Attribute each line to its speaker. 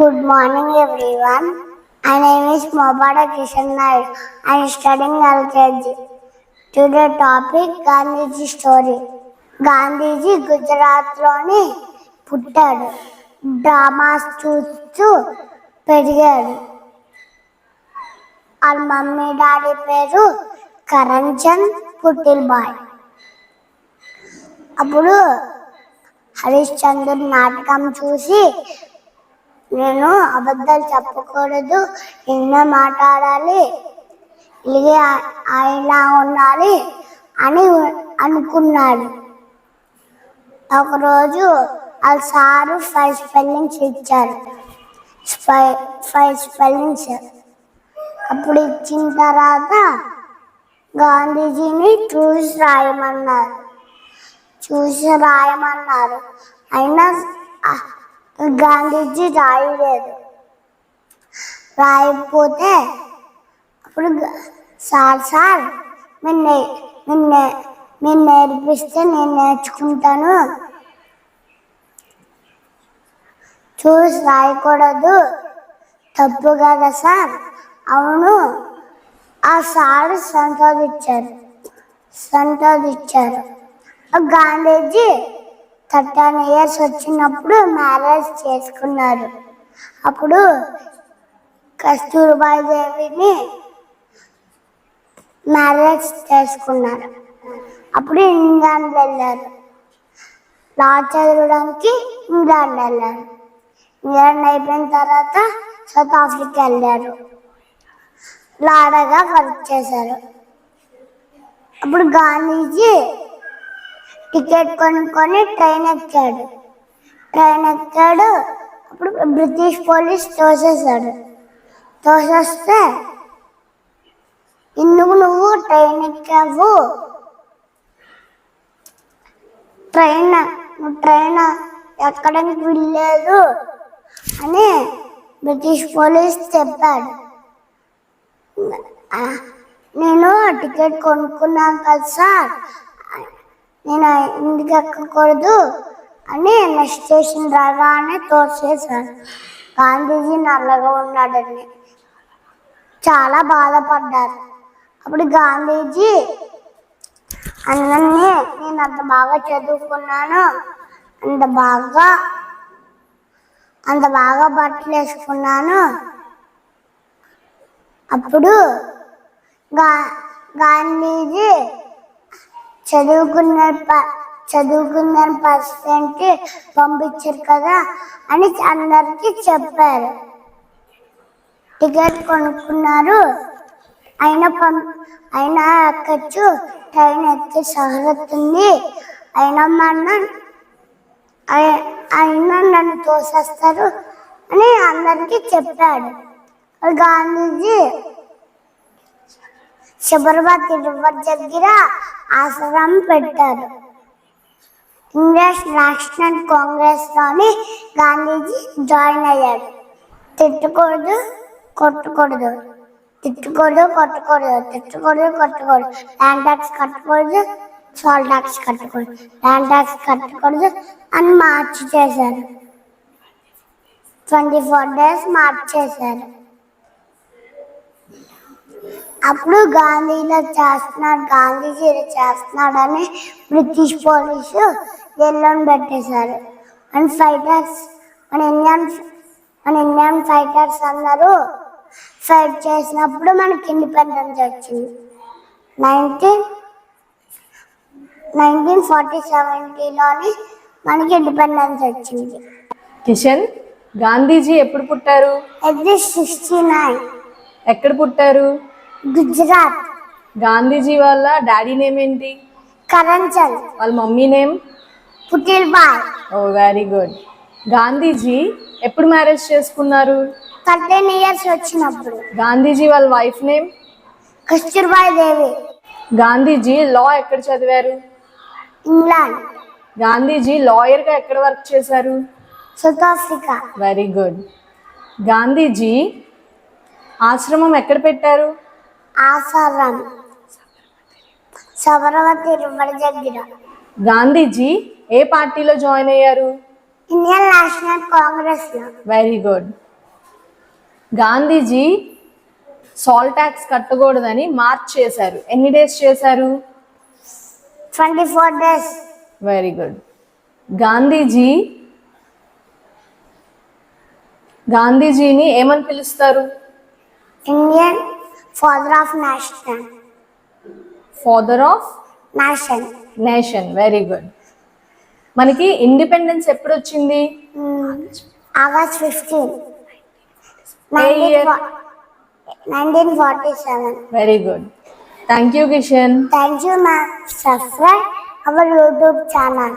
Speaker 1: Good morning everyone I name is మొబాడ Kishan Naidu I studying LKG today topic Gandhiji story Gandhiji గుజరాత్లోని పుట్టాడు dramas చూస్తూ పెరిగాడు వాళ్ళ mummy daddy పేరు Karan Chand పుట్టిల్ bye అప్పుడు హరిశ్చంద్ర నాటకం చూసి నేను అబద్ధాలు చెప్పకూడదు ఎన్నో మాట్లాడాలి ఇలాగే ఆ- ఇలా ఉండాలి అని అనుకున్నాడు. ఒకరోజు వాళ్ళ సారు ఫైవ్ స్పెల్లింగ్స్ ఇచ్చారు. Five five spellings. అప్పుడు ఇచ్చిన తర్వాత గాంధీజీని చూసి రాయమన్నారు. చూసి రాయమన్నారు. అయినా గాంధీజీ రాయలేదు. రాయకపోతే అప్పుడు సార్ సార్ మీరు నే- మీరు నే- మీరు నేర్పిస్తే నేను నేర్చుకుంటాను. చూసి రాయకూడదు. తప్పు కదా సార్? అవును. ఆ సార్ సంతోషించారు సంతోషించారు గాంధీజీ థర్టీన్ ఇయర్స్ వచ్చినప్పుడు మ్యారేజ్ చేసుకున్నారు. అప్పుడు కస్తూర్బాయి దేవిని మ్యారేజ్ చేసుకున్నారు. అప్పుడు ఇంగ్లాండ్ వెళ్ళారు. లా చదవడానికి ఇంగ్లాండ్ వెళ్ళారు. ఇంగ్లాండ్ అయిపోయిన తర్వాత సౌత్ ఆఫ్రికా వెళ్ళారు. లాడగా వర్క్ చేశారు. అప్పుడు గాంధీజీ టికెట్ కొనుక్కొని ట్రైన్ ఎక్కాడు. ట్రైన్ ఎక్కాడు. అప్పుడు బ్రిటిష్ పోలీస్ తోసేశాడు. తోసేస్తే ఎందుకు నువ్వు ట్రైన్ ఎక్కావు? ట్రైన్ నువ్వు ట్రైన్ ఎక్కడానికి వెళ్ళలేదు అని బ్రిటిష్ పోలీస్ చెప్పాడు. నేను టికెట్ కొనుక్కున్నాను కదా సార్. నేను ఇంటికి ఎక్కకూడదు అని నెక్స్ట్ స్టేషన్ రాగానే తోసేశాను. గాంధీజీ నల్లగా ఉన్నాడని. చాలా బాధపడ్డారు. అప్పుడు గాంధీజీ అందరినీ నేను అంత బాగా చదువుకున్నాను. అంత బాగా అంత బాగా బట్టలు వేసుకున్నాను. అప్పుడు గా గాంధీజీ చదువుకున్న ప- చదువుకున్న పర్సెంట్ పంపించారు కదా అని అందరికీ చెప్పారు. టికెట్ కొనుక్కున్నారు. ఆయన పం అయినా ఎక్కచ్చు ట్రైన్ ఎక్కి సహరత్ ఉంది. అయినా మన ఆయన అయినా నన్ను తోసేస్తారు అని అందరికీ చెప్పాడు. గాంధీజీ శబర్మతి రివర్ దగ్గర ఆశ్రమం పెట్టారు. ఇంగ్లీష్ నేషనల్ కాంగ్రెస్లోని గాంధీజీ జాయిన్ అయ్యాడు తిట్టకూడదు కొట్టకూడదు తిట్టకూడదు కొట్టకూడదు తిట్టకూడదు కొట్టకూడదు ల్యాండ్ ట్యాక్స్ కట్టకూడదు సాల్ ట్యాక్స్ కట్టకూడదు ల్యాండ్ ట్యాక్స్ కట్టకూడదు అని మార్చి చేశారు. ట్వంటీ ఫోర్ డేస్ మార్చి చేశారు. అప్పుడు గాంధీ ఇలా చేస్తున్నాడు గాంధీజీ ఇలా చేస్తున్నాడని బ్రిటిష్ పోలీసు జైల్లోని పెట్టేశారు. అండ్ ఫైటర్స్ మన ఇండియన్ మన ఇండియన్ ఫైటర్స్ అందరూ ఫైట్ చేసినప్పుడు మనకి ఇండిపెండెన్స్ వచ్చింది. నైన్టీన్ నైన్టీన్ ఫార్టీ సెవెంటీలోని మనకి ఇండిపెండెన్స్ వచ్చింది.
Speaker 2: కిషన్ గాంధీజీ ఎప్పుడు పుట్టారు?
Speaker 1: ఇది సిక్స్టీ నైన్.
Speaker 2: ఎక్కడ పుట్టారు?
Speaker 1: గుజరాత్.
Speaker 2: గాంధీజీ వాళ్ళ డాడీ నేమ్ ఏంటి?
Speaker 1: కరంచల్.
Speaker 2: వాళ్ళ mummy name?
Speaker 1: Putlibai.
Speaker 2: Oh very good. Gandhiji ఎప్పుడు మ్యారేజ్ చేసుకున్నారు?
Speaker 1: థర్టీన్ ఇయర్స్ వచ్చినప్పుడు.
Speaker 2: గాంధీజీ వాళ్ళ wife name?
Speaker 1: Kasturbai Devi.
Speaker 2: Gandhiji law ఎక్కడ చదివారు?
Speaker 1: ఇంగ్లాండ్.
Speaker 2: గాంధీజీ లాయర్గా ఎక్కడ వర్క్ చేశారు?
Speaker 1: South Africa.
Speaker 2: Very good. Gandhiji ఆశ్రమం ఎక్కడ పెట్టారు?
Speaker 1: ఆసారం సబర్మతి రివర్ దగ్గర.
Speaker 2: గాంధీజీ ఏ పార్టీలో జాయిన్ అయ్యారు?
Speaker 1: ఇండియన్ నేషనల్ కాంగ్రెస్లో
Speaker 2: very good. Gandhiji salt tax కట్టకూడదని march చేశారు. ఎన్ని డేస్ చేశారు?
Speaker 1: Twenty four days.
Speaker 2: Very good. Gandhiji గాంధీజీని ఏమని పిలుస్తారు?
Speaker 1: Indian father of nation
Speaker 2: father of
Speaker 1: nation
Speaker 2: nation very good మనకి ఇండిపెండెన్స్ ఎప్పుడు వచ్చింది
Speaker 1: August fifteen? Nineteen forty seven
Speaker 2: very good thank you Kishan
Speaker 1: thank you ma'am subscribe our YouTube channel